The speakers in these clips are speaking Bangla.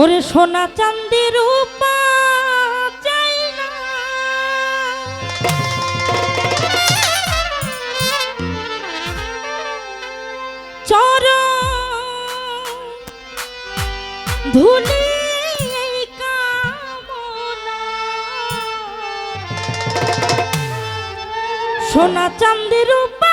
ওরে সোনা চান্দি রূপা চাই না। চর ধুলি সোনা চান্দি রূপ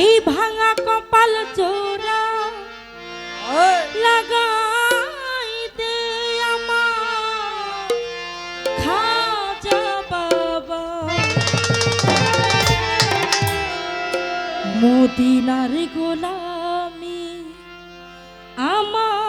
এই ভাঙা কপাল চোরা লাগাই দে বাবা। মদিনার গোলামি আমার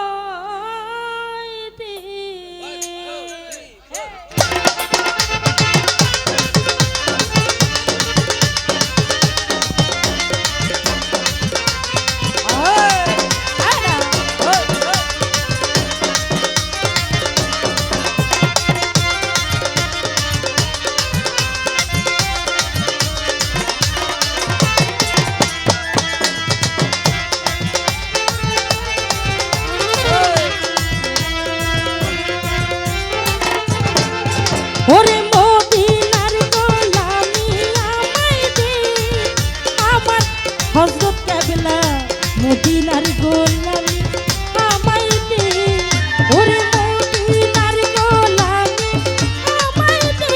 ওরে মদিনার গোলামি আমায় দে। আমার হযরত কাবলা মদিনার গোলামি আমায় দে। ওরে মদিনার গোলামি আমায় দে।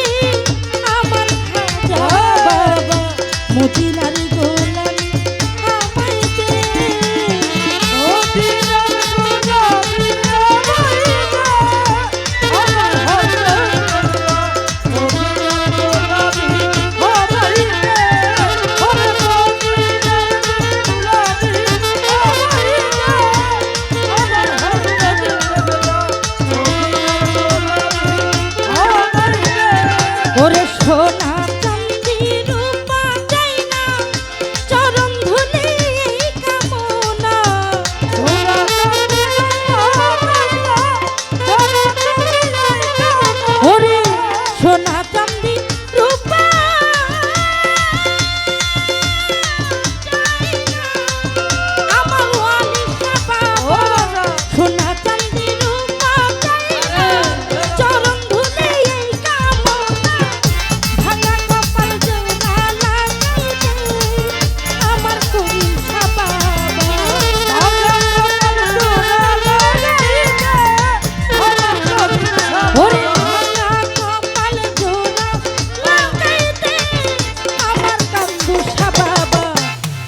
আমার খাজা বাবা মদিনার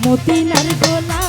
মতিনার গোলা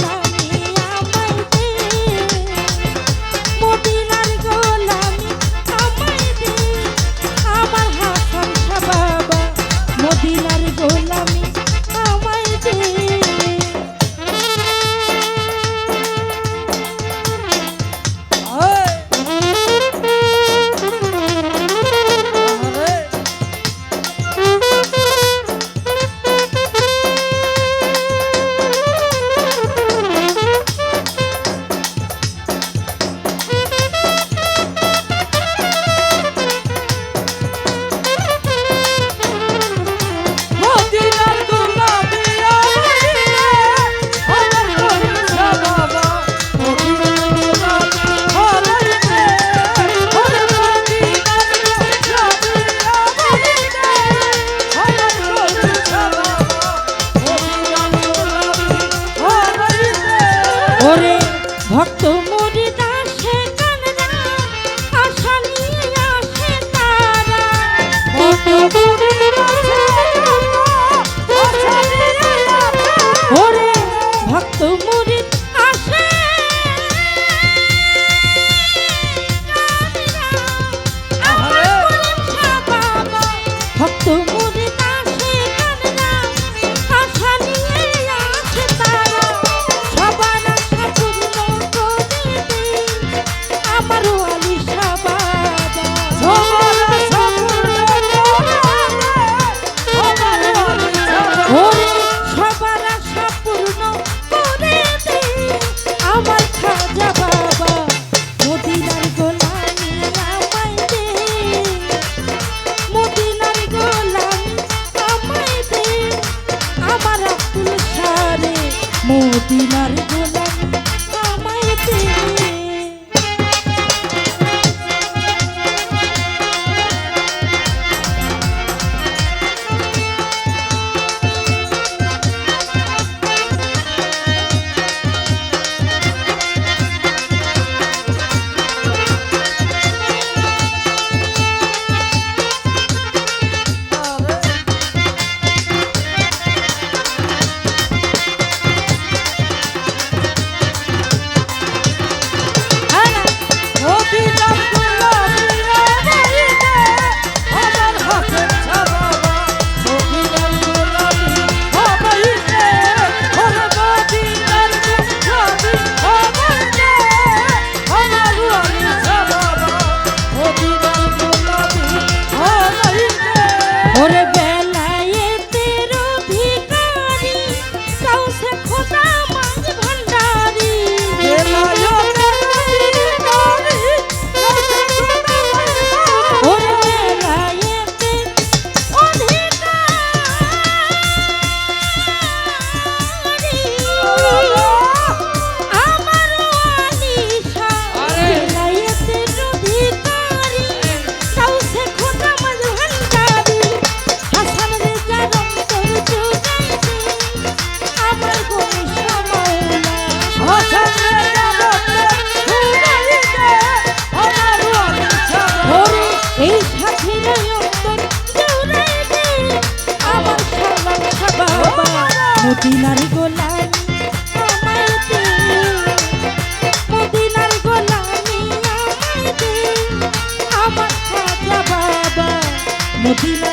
মদিনার গোলামি মদিনার গোলামি আমার বাবা মদিনার